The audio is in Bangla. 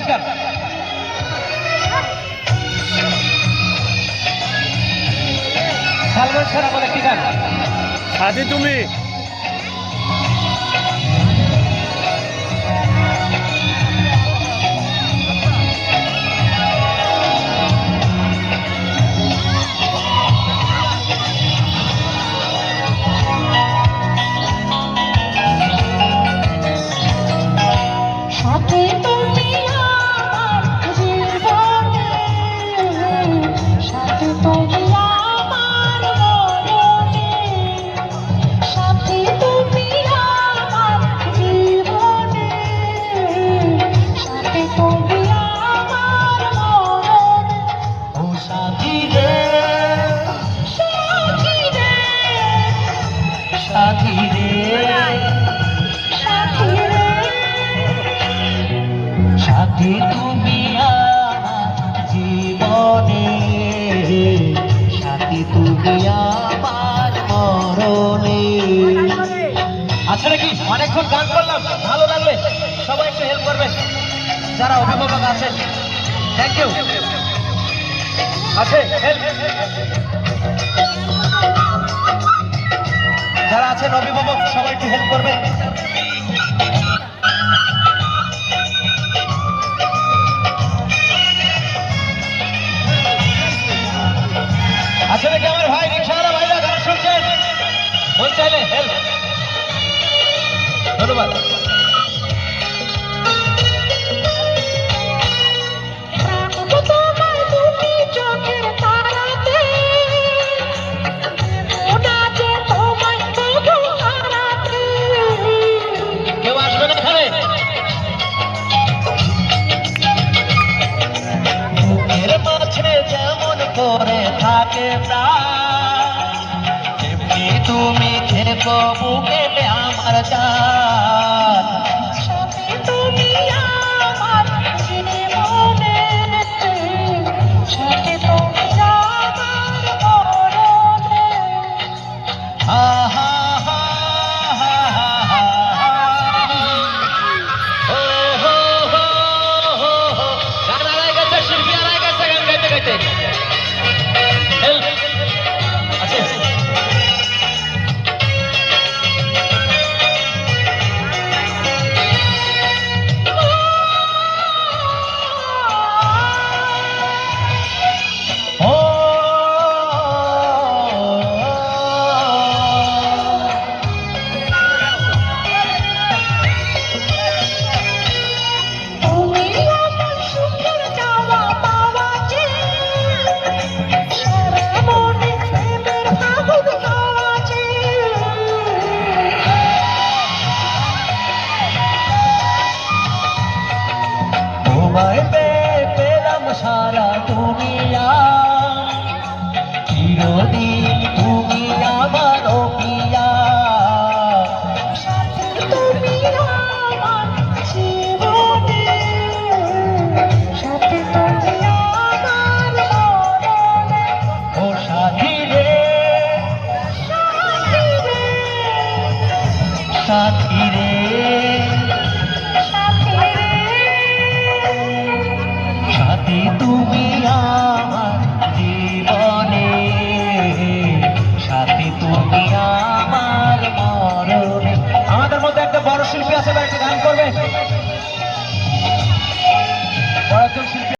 নমস্কার। সালমান স্যার আমার একটি গান? সাথী তুমি। সাথী রে। সাথী তুমি আমার জীবনে। সাথী তুমি আমার মরণে। আচ্ছা নাকি? অনেকক্ষণ গান করলাম। ভালো লাগলে সবাই একটু হেল্প করবেন যারা অভিভাবক আছেন থ্যাংক ইউ আছে হেল্প আছেন অভিভাবক সবাই একটু হেল্প করবেন আছে নাকি আমার ভাই? রিক্সাওয়ালা ভাইরা ধন্যবাদ। তুমি থেকো বুকে আমার জান সারা দুনিয়া চিরদিন তুমি আমার পিয়া। সাথে তুমি তুমি তুমি